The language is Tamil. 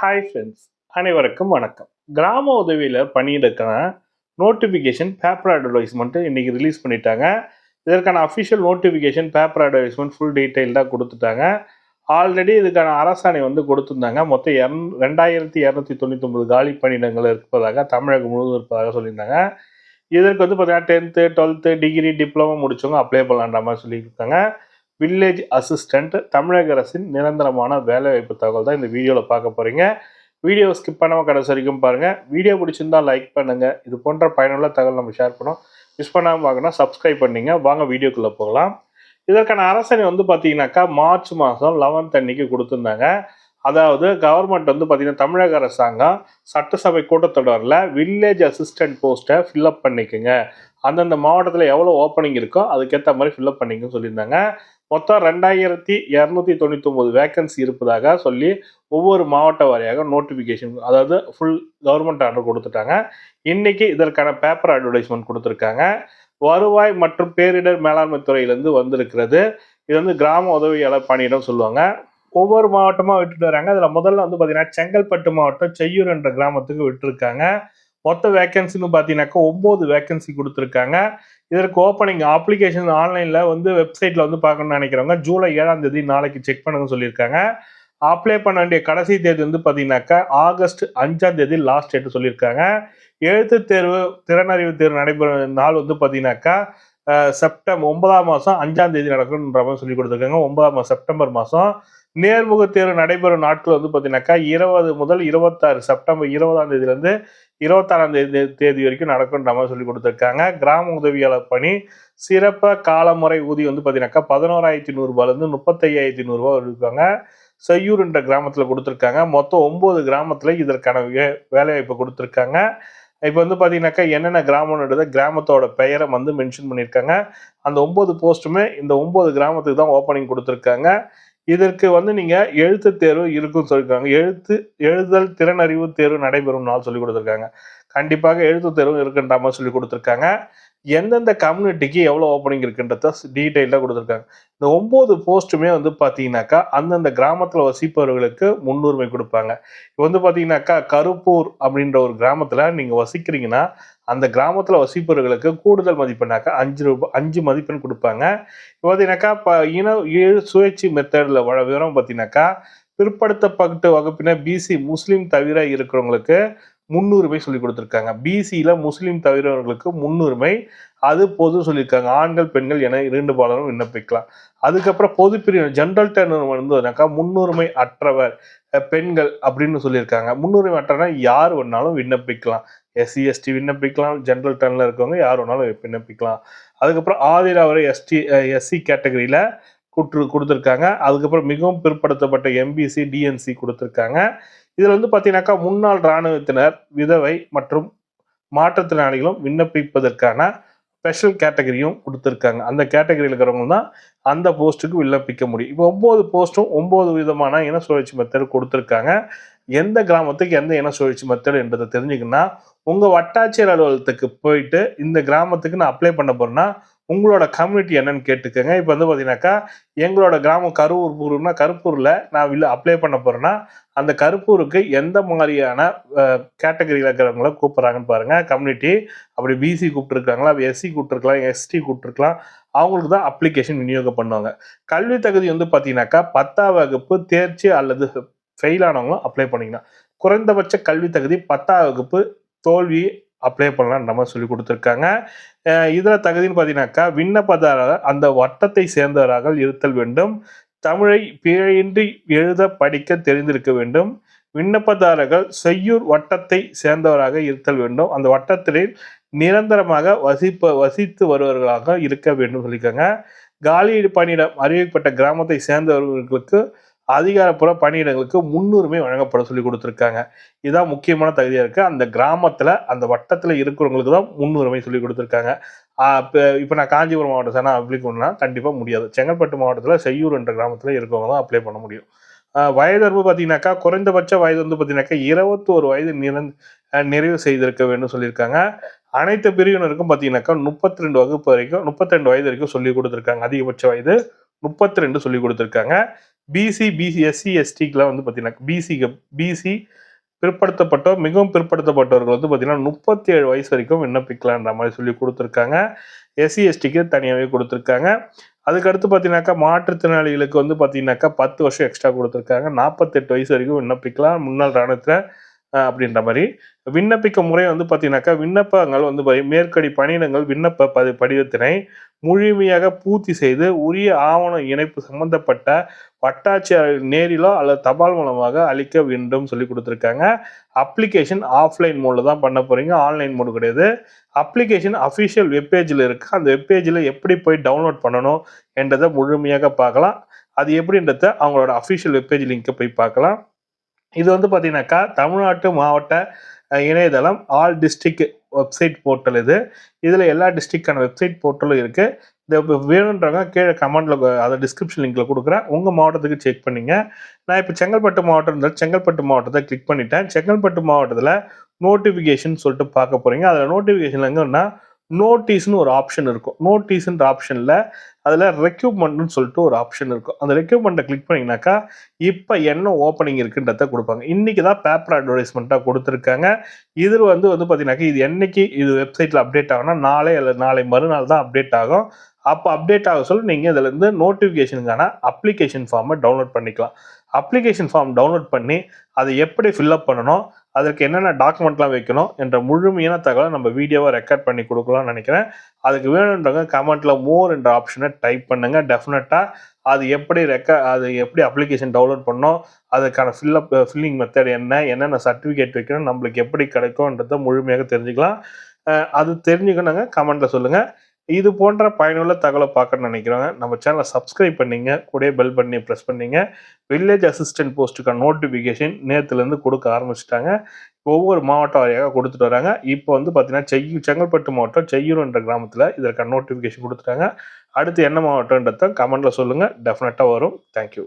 ஹாய் ஃப்ரெண்ட்ஸ் அனைவருக்கும் வணக்கம். கிராம உதவியில் பணியிடக்கான நோட்டிஃபிகேஷன் பேப்பர் அட்வர்டைஸ்மெண்ட்டு இன்றைக்கி ரிலீஸ் பண்ணிட்டாங்க. இதற்கான official notification paper advertisement full டீட்டெயில்டாக கொடுத்துட்டாங்க. ஆல்ரெடி இதுக்கான அரசாணை வந்து கொடுத்துருந்தாங்க. மொத்தம் இரநூ ரெண்டாயிரத்தி இரநூத்தி தொண்ணூத்தொம்பது காலி பணியிடங்கள் இருப்பதாக தமிழகம் முழுவதும் இருப்பதாக சொல்லியிருந்தாங்க. இதற்கு வந்து பார்த்தீங்கன்னா டென்த்து டுவெல்த்து டிகிரி டிப்ளமோ முடித்தவங்க அப்ளை பண்ணலான்ற மாதிரி சொல்லியிருக்காங்க. வில்லேஜ் அசிஸ்டண்ட் தமிழக அரசின் நிரந்தரமான வேலைவாய்ப்பு தகவல் தான் இந்த வீடியோவில் பார்க்க போகிறீங்க வீடியோ ஸ்கிப் பண்ணாமல் கடைசி வரைக்கும் பாருங்கள் வீடியோ பிடிச்சிருந்தா லைக் பண்ணுங்கள் இது போன்ற பயனுள்ள தகவல் நம்ம ஷேர் பண்ணோம். மிஸ் பண்ணாமல் பார்க்கணும் சப்ஸ்கிரைப் பண்ணிங்க. வாங்க வீடியோக்குள்ளே போகலாம். இதற்கான அரசனை வந்து பார்த்தீங்கன்னாக்கா மார்ச் மாதம் லெவன்த் அன்னைக்கு கொடுத்துருந்தாங்க. அதாவது கவர்மெண்ட் வந்து பார்த்தீங்கன்னா தமிழக அரசாங்கம் சட்டசபை கூட்டத்தொடரில் வில்லேஜ் அசிஸ்டன்ட் போஸ்ட்டை ஃபில்அப் பண்ணிக்கோங்க. அந்தந்த மாவட்டத்தில் எவ்வளோ ஓப்பனிங் இருக்கோ அதுக்கேற்ற மாதிரி ஃபில்அப் பண்ணிக்கன்னு சொல்லியிருந்தாங்க. மொத்தம் ரெண்டாயிரத்தி இரநூத்தி தொண்ணூத்தொம்பது வேக்கன்சி இருப்பதாக சொல்லி ஒவ்வொரு மாவட்ட வாரியாக நோட்டிஃபிகேஷன் அதாவது ஃபுல் கவர்மெண்ட் ஆர்டர் கொடுத்துட்டாங்க. இன்றைக்கி இதற்கான பேப்பர் அட்வர்டைஸ்மெண்ட் கொடுத்துருக்காங்க. வருவாய் மற்றும் பேரிடர் மேலாண்மை துறையிலேருந்து வந்திருக்கிறது. இது வந்து கிராம உதவியாளர் பணியிடம் சொல்லுவாங்க. ஒவ்வொரு மாவட்டமாக விட்டுட்டு வராங்க. அதில் முதல்ல வந்து பார்த்திங்கன்னா செங்கல்பட்டு மாவட்டம் செய்யூர் என்ற கிராமத்துக்கு விட்டுருக்காங்க. மொத்த வேக்கன்சின்னு பார்த்தீங்கன்னாக்கா ஒம்பது வேக்கன்சி கொடுத்துருக்காங்க. இதற்கு ஓப்பனிங் அப்ளிகேஷன் ஆன்லைனில் வந்து வெப்சைட்டில் வந்து பார்க்கணும்னு நினைக்கிறவங்க ஜூலை ஏழாம் தேதி நாளைக்கு செக் பண்ணுங்கன்னு சொல்லியிருக்காங்க. அப்ளை பண்ண வேண்டிய கடைசி தேதி வந்து பார்த்தீங்கன்னாக்கா ஆகஸ்ட் அஞ்சாம் தேதி லாஸ்ட் டேட்டு சொல்லியிருக்காங்க. எழுத்து தேர்வு திறனறிவு தேர்வு நடைபெறும் நாள் வந்து பார்த்தீங்கன்னாக்கா செப்டம்பர் ஒன்பதாம் மாதம் அஞ்சாம் தேதி நடக்கணுன்ற மாதிரி சொல்லி கொடுத்துருக்காங்க. ஒன்பதாம் மாதம் செப்டம்பர் மாதம் நேர்முக தேர்வு நடைபெறும் நாட்கள் வந்து பார்த்தீங்கன்னாக்கா இருபது முதல் இருபத்தாறு செப்டம்பர் இருபதாம் தேதியிலேருந்து இருபத்தாறாம் தேதி தேதி வரைக்கும் நடக்கும்ன்ற மாதிரி சொல்லி கொடுத்துருக்காங்க. கிராம உதவியாளர் பணி சிறப்பு காலமுறை ஊதியம் வந்து பார்த்தீங்கன்னாக்கா பதினோராயிரத்தி நூறுரூபாலேருந்து முப்பத்தையாயிரத்தி நூறுரூவா இருக்காங்க. செய்யூர் என்ற கிராமத்தில் கொடுத்துருக்காங்க. மொத்தம் ஒம்பது கிராமத்தில் இதற்கான வே வேலைவாய்ப்பு கொடுத்துருக்காங்க. இப்போ வந்து பார்த்தீங்கன்னாக்கா என்னென்ன கிராமம்ன்றத கிராமத்தோட பெயரை வந்து மென்ஷன் பண்ணியிருக்காங்க. அந்த ஒம்பது போஸ்ட்டுமே இந்த ஒம்பது கிராமத்துக்கு தான் ஓப்பனிங் கொடுத்துருக்காங்க. இதற்கு வந்து நீங்கள் எழுத்து தேர்வு இருக்குன்னு சொல்லியிருக்காங்க. எழுத்து எழுதல் திறனறிவு தேர்வு நடைபெறும் நாள் சொல்லி கொடுத்துருக்காங்க. கண்டிப்பாக எழுத்து தேர்வு இருக்குன்ற மாதிரி சொல்லி கொடுத்துருக்காங்க. எந்தெந்த கம்யூனிட்டிக்கு எவ்வளோ ஓப்பனிங் இருக்குன்றத டீட்டெயிலாக கொடுத்துருக்காங்க. இந்த ஒம்பது போஸ்ட்டுமே வந்து பார்த்தீங்கன்னாக்கா அந்தந்த கிராமத்தில் வசிப்பவர்களுக்கு முன்னுரிமை கொடுப்பாங்க. இப்போ வந்து பார்த்தீங்கன்னாக்கா கருப்பூர் அப்படின்ற ஒரு கிராமத்தில் நீங்கள் வசிக்கிறீங்கன்னா அந்த கிராமத்தில் வசிப்பவர்களுக்கு கூடுதல் மதிப்பெண்ணாக்கா அஞ்சு ரூபாய் அஞ்சு மதிப்பெண் கொடுப்பாங்க. இப்போ பார்த்தீங்கன்னாக்கா இப்போ இன சுயேட்சி சுழற்சி மெத்தடில் விவரம் பார்த்தீங்கன்னாக்கா பிற்படுத்தப்பட்டு வகுப்பினர் பிசி முஸ்லீம் தவிர இருக்கிறவங்களுக்கு முன்னுரிமை சொல்லி கொடுத்துருக்காங்க. பிசியில் முஸ்லீம் தவிரவர்களுக்கு முன்னுரிமை அது பொது சொல்லியிருக்காங்க. ஆண்கள் பெண்கள் என இரண்டு பாலரும் விண்ணப்பிக்கலாம். அதுக்கப்புறம் பொது பிரிவு ஜென்ரல் டேர்னர் வந்ததுனாக்கா முன்னுரிமை அற்றவர் பெண்கள் அப்படின்னு சொல்லியிருக்காங்க. முன்னுரிமை அற்றனா யார் வேணாலும் விண்ணப்பிக்கலாம். எஸ்சி எஸ்டி விண்ணப்பிக்கலாம். ஜென்ரல் டர்னில் இருக்கவங்க யார் வேணாலும் விண்ணப்பிக்கலாம். அதுக்கப்புறம் ஆதிராவரை எஸ்டி எஸ்சி கேட்டகரியில் குற்று கொடுத்துருக்காங்க. அதுக்கப்புறம் மிகவும் பிற்படுத்தப்பட்ட எம்பிசி டிஎன்சி கொடுத்துருக்காங்க. இதில் வந்து பார்த்தீங்கன்னாக்கா முன்னாள் இராணுவத்தினர் விதவை மற்றும் மாற்றுத்திறனாளிகளும் விண்ணப்பிப்பதற்கான ஸ்பெஷல் கேட்டகரியும் கொடுத்துருக்காங்க. அந்த கேட்டகரியில் இருக்கிறவங்க தான் அந்த போஸ்ட்டுக்கு விண்ணப்பிக்க முடியும். இப்போ ஒம்பது போஸ்ட்டும் ஒம்பது விதமான இன சுழற்சி மெத்தடு கொடுத்துருக்காங்க. எந்த கிராமத்துக்கு எந்த இன சுழற்சி மெத்தடு என்றதை தெரிஞ்சுக்கணும்னா உங்கள் வட்டாட்சியர் அலுவலகத்துக்கு போயிட்டு இந்த கிராமத்துக்கு நான் அப்ளை பண்ண போகிறேன்னா உங்களோட கம்யூனிட்டி என்னன்னு கேட்டுக்கோங்க. இப்போ வந்து பார்த்தீங்கன்னாக்கா எங்களோட கிராமம் கருவூர் ஊர்னா கருப்பூரில் நான் இல்லை அப்ளை பண்ண போகிறேன்னா அந்த கருப்பூருக்கு எந்த மாதிரியான கேட்டகரியில் இருக்கிறவங்கள கூப்பிட்றாங்கன்னு பாருங்கள் கம்யூனிட்டி அப்படி பிசி கூப்பிட்டுருக்காங்களா எஸ்சி கூப்பிட்டுருக்கலாம் எஸ்டி கூப்பிட்டுருக்கலாம் அவங்களுக்கு தான் அப்ளிகேஷன் விநியோகம் பண்ணுவாங்க. கல்வி தகுதி வந்து பார்த்தீங்கன்னாக்கா பத்தாம் வகுப்பு தேர்ச்சி அல்லது ஃபெயிலானவங்களும் அப்ளை பண்ணிக்கலாம். குறைந்தபட்ச கல்வி தகுதி பத்தாம் வகுப்பு தோல்வி அப்ளை பண்ணலாம் நம்ம சொல்லி கொடுத்துருக்காங்க. இதில் தகுதின்னு பார்த்தீங்கன்னாக்கா விண்ணப்பதாரர் அந்த வட்டத்தை சேர்ந்தவராக இருத்தல் வேண்டும். தமிழை பிழையின்றி எழுத படிக்க தெரிந்திருக்க வேண்டும். விண்ணப்பதாரர்கள் செய்யூர் வட்டத்தை சேர்ந்தவராக இருத்தல் வேண்டும். அந்த வட்டத்தில் நிரந்தரமாக வசிப்ப வசித்து வருபவர்களாக இருக்க வேண்டும் சொல்லியிருக்காங்க. காலி பணியிடம் அறிவிக்கப்பட்ட கிராமத்தை சேர்ந்தவர்களுக்கு அதிகாரப்புற பணியிடங்களுக்கு முன்னுரிமை வழங்கப்பட சொல்லி கொடுத்துருக்காங்க. இதுதான் முக்கியமான தகுதியாக இருக்குது அந்த கிராமத்தில் அந்த வட்டத்தில் இருக்கிறவங்களுக்கு தான் முன்னுரிமை சொல்லி கொடுத்துருக்காங்க. இப்போ இப்போ நான் காஞ்சிபுரம் மாவட்டம் சார் நான் அப்ளை பண்ணால் கண்டிப்பாக முடியாது. செங்கல்பட்டு மாவட்டத்தில் செய்யூர் என்ற கிராமத்தில் இருக்கவங்க தான் அப்ளை பண்ண முடியும். வயதர்பு பார்த்தீங்கன்னாக்கா குறைந்தபட்ச வயது வந்து பார்த்தீங்கன்னாக்கா இருபத்தோரு வயது நிறந் நிறைவு செய்திருக்க வேண்டும் சொல்லியிருக்காங்க. அனைத்து பிரிவினருக்கும் பார்த்தீங்கன்னாக்கா முப்பத்தி ரெண்டு வகுப்பு வரைக்கும் முப்பத்தி ரெண்டு வயது வரைக்கும் சொல்லி கொடுத்துருக்காங்க. அதிகபட்ச வயது முப்பத்தி ரெண்டு சொல்லி கொடுத்துருக்காங்க. பிசி பிசி எஸ்சி எஸ்டிக்கெலாம் வந்து பார்த்தீங்கன்னா பிசிக்கு பிசி பிற்படுத்தப்பட்டோர் மிகவும் பிற்படுத்தப்பட்டவர்கள் வந்து பார்த்தீங்கன்னா முப்பத்தி ஏழு வயசு வரைக்கும் விண்ணப்பிக்கலான்ற மாதிரி சொல்லி கொடுத்துருக்காங்க. எஸ்சி எஸ்டிக்கு தனியாகவே கொடுத்துருக்காங்க. அதுக்கடுத்து பார்த்தீங்கன்னாக்கா மாற்றுத்திறனாளிகளுக்கு வந்து பார்த்தீங்கன்னாக்கா பத்து வருஷம் எக்ஸ்ட்ரா கொடுத்துருக்காங்க. நாற்பத்தெட்டு வயசு வரைக்கும் விண்ணப்பிக்கலாம். முன்னாள் ராணுவத்தில் அப்படின்ற மாதிரி. விண்ணப்பிக்க முறை வந்து பார்த்தீங்கன்னாக்கா விண்ணப்பங்கள் வந்து மேற்கடி பணியிடங்கள் விண்ணப்ப பதி படிவத்தினை முழுமையாக பூர்த்தி செய்து உரிய ஆவண இணைப்பு சம்பந்தப்பட்ட வட்டாட்சியர் நேரிலோ அல்லது தபால் மூலமாக அளிக்க வேண்டும் சொல்லி கொடுத்துருக்காங்க. அப்ளிகேஷன் ஆஃப்லைன் மோடில் தான் பண்ண போகிறீங்க ஆன்லைன் மோடு கிடையாது. அப்ளிகேஷன் அஃபிஷியல் வெப்பேஜில் இருக்குது அந்த வெப்பேஜில் எப்படி போய் டவுன்லோட் பண்ணணும் என்றதை முழுமையாக பார்க்கலாம். அது எப்படின்றத அவங்களோட அஃபிஷியல் வெப்பேஜ் லிங்க்கை போய் பார்க்கலாம். இது வந்து பார்த்தீங்கன்னாக்கா தமிழ்நாட்டு மாவட்ட இணையதளம் ஆல் டிஸ்ட்ரிக்ட் வெப்சைட் போர்ட்டல் இது. இதில் எல்லா டிஸ்ட்ரிக்டான வெப்சைட் போர்ட்டலும் இருக்குது இந்த வேணுன்றவங்க கீழே கமெண்டில் அதை டிஸ்கிரிப்ஷன் லிங்கில் கொடுக்குறேன். உங்கள் மாவட்டத்துக்கு செக் பண்ணிங்க. நான் இப்போ செங்கல்பட்டு மாவட்டம் இருந்தால் செங்கல்பட்டு மாவட்டத்தை கிளிக் பண்ணிட்டேன். செங்கல்பட்டு மாவட்டத்தில் நோட்டிஃபிகேஷன் சொல்லிட்டு பார்க்க போகிறீங்க அதில் நோட்டிஃபிகேஷன் எங்கன்னா நோட்டீஸ்னு ஒரு ஆப்ஷன் இருக்கும். நோட்டீஸ்ன்ற ஆப்ஷனில் அதில் ரெக்யூப்மெண்ட்னு சொல்லிட்டு ஒரு ஆப்ஷன் இருக்கும். அந்த ரெக்யூப்மெண்ட்டை கிளிக் பண்ணிங்கனாக்கா இப்போ என்ன ஓப்பனிங் இருக்குன்றத கொடுப்பாங்க. இன்றைக்கி தான் பேப்பர் அட்வர்டைஸ்மெண்ட்டாக கொடுத்துருக்காங்க. இது வந்து வந்து பார்த்தீங்கன்னாக்கா இது என்னைக்கு இது வெப்சைட்டில் அப்டேட் ஆகும்னா நாளை அல்லது நாளை மறுநாள் தான் அப்டேட் ஆகும். அப்போ அப்டேட் ஆக சொல்ல நீங்கள் இதுலேருந்து நோட்டிஃபிகேஷனுக்கான அப்ளிகேஷன் ஃபார்மை டவுன்லோட் பண்ணிக்கலாம். அப்ளிகேஷன் ஃபார்ம் டவுன்லோட் பண்ணி அதை எப்படி ஃபில்லப் பண்ணணும்? அதற்கு என்னென்ன டாக்குமெண்ட்லாம் வைக்கணும் என்ற முழுமையான தகவலை நம்ம வீடியோவை ரெக்கார்ட் பண்ணி கொடுக்கலாம்னு நினைக்கிறேன். அதுக்கு வேணுன்றவங்க கமெண்ட்டில் மோர் என்ற ஆப்ஷனை டைப் பண்ணுங்கள் டெஃபினட்டாக அது எப்படி ரெக்க அது எப்படி அப்ளிகேஷன் டவுன்லோட் பண்ணோம் அதுக்கான ஃபில்லப் ஃபில்லிங் மெத்தட் என்ன என்னென்ன சர்டிஃபிகேட் வைக்கணும் நம்மளுக்கு எப்படி கிடைக்கும்ன்றத முழுமையாக தெரிஞ்சுக்கலாம். அது தெரிஞ்சுக்கணுங்க கமெண்ட்டில் சொல்லுங்கள் இது போன்ற பயனுள்ள தகவலை பார்க்கணும்னு நினைக்கிறோங்க நம்ம சேனலை சப்ஸ்கிரைப் பண்ணிங்க கூட பெல் பண்ணி ப்ரெஸ் பண்ணிங்க. வில்லேஜ் அசிஸ்டன்ட் போஸ்ட்டுக்கான நோட்டிஃபிகேஷன் நேற்றுலேருந்து கொடுக்க ஆரம்பிச்சிட்டாங்க. ஒவ்வொரு மாவட்ட வாரியாக கொடுத்துட்டு வராங்க. இப்போ வந்து பார்த்தீங்கன்னா செய்யூர் செங்கல்பட்டு மாவட்டம் செய்யூர் என்ற கிராமத்தில் இதற்கான நோட்டிஃபிகேஷன் கொடுத்துட்டாங்க. அடுத்து என்ன மாவட்டம்ன்றத கமெண்ட்டில் சொல்லுங்கள் டெஃபினட்டாக வரும். தேங்க்யூ